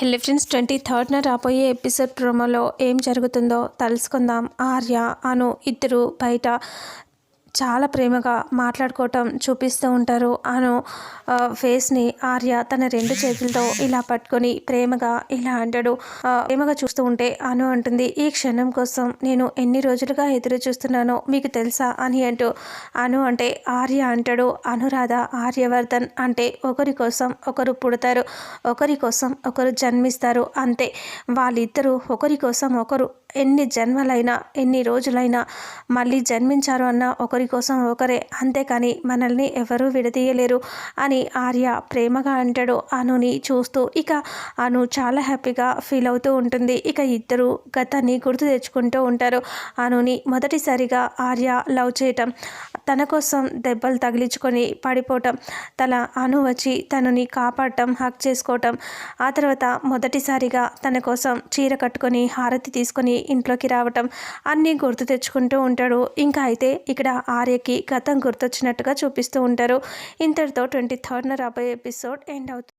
హెల్లీ friends twenty థర్డ్న రాబోయే episode ప్రోమోలో ఏం జరుగుతుందో తెలుసుకుందాం. ఆర్య అను ఇద్దరు బయట చాలా ప్రేమగా మాట్లాడుకోవటం చూపిస్తూ ఉంటారు. అను ఫేస్ని ఆర్య తన రెండు చేతులతో ఇలా పట్టుకొని ప్రేమగా ఇలా అంటాడు. ప్రేమగా చూస్తూ ఉంటే అను అంటుంది ఈ క్షణం కోసం నేను ఎన్ని రోజులుగా ఎదురు చూస్తున్నానో మీకు తెలుసా? అని అంటూ అను అంటే ఆర్య అంటాడు అనురాధ ఆర్యవర్ధన్ అంటే ఒకరి కోసం ఒకరు పుడతారు ఒకరి కోసం ఒకరు జన్మిస్తారు అంతే. వాళ్ళిద్దరూ ఒకరి కోసం ఒకరు ఎన్ని జన్మలైనా ఎన్ని రోజులైనా మళ్ళీ జన్మించారు అన్న ఒకరి కోసం ఒకరే. అంతేకాని మనల్ని ఎవరూ విడదీయలేరు అని ఆర్య ప్రేమగా అంటాడు అనుని చూస్తూ. ఇక అను చాలా హ్యాపీగా ఫీల్ అవుతూ ఉంటుంది. ఇక ఇద్దరు గతాన్ని గుర్తు తెచ్చుకుంటూ ఉంటారు అనుని మొదటిసారిగా ఆర్య లవ్ చేయటం. తన కోసం దెబ్బలు తగిలించుకొని పడిపోవటం. తన అను వచ్చి తనని కాపాడటం హక్ చేసుకోవటం. ఆ తర్వాత మొదటిసారిగా తన కోసం చీర కట్టుకొని హారతి తీసుకొని ఇంట్లోకి రావటం అన్నీ గుర్తు తెచ్చుకుంటూ ఉంటాడు. ఇంకా అయితే ఇక్కడ ఆర్యకి గతం గుర్తొచ్చినట్టుగా చూపిస్తూ ఉంటారు. ఇంతటితో ట్వంటీ థర్డ్న రాబోయే ఎపిసోడ్ ఎండ్ అవుతుంది.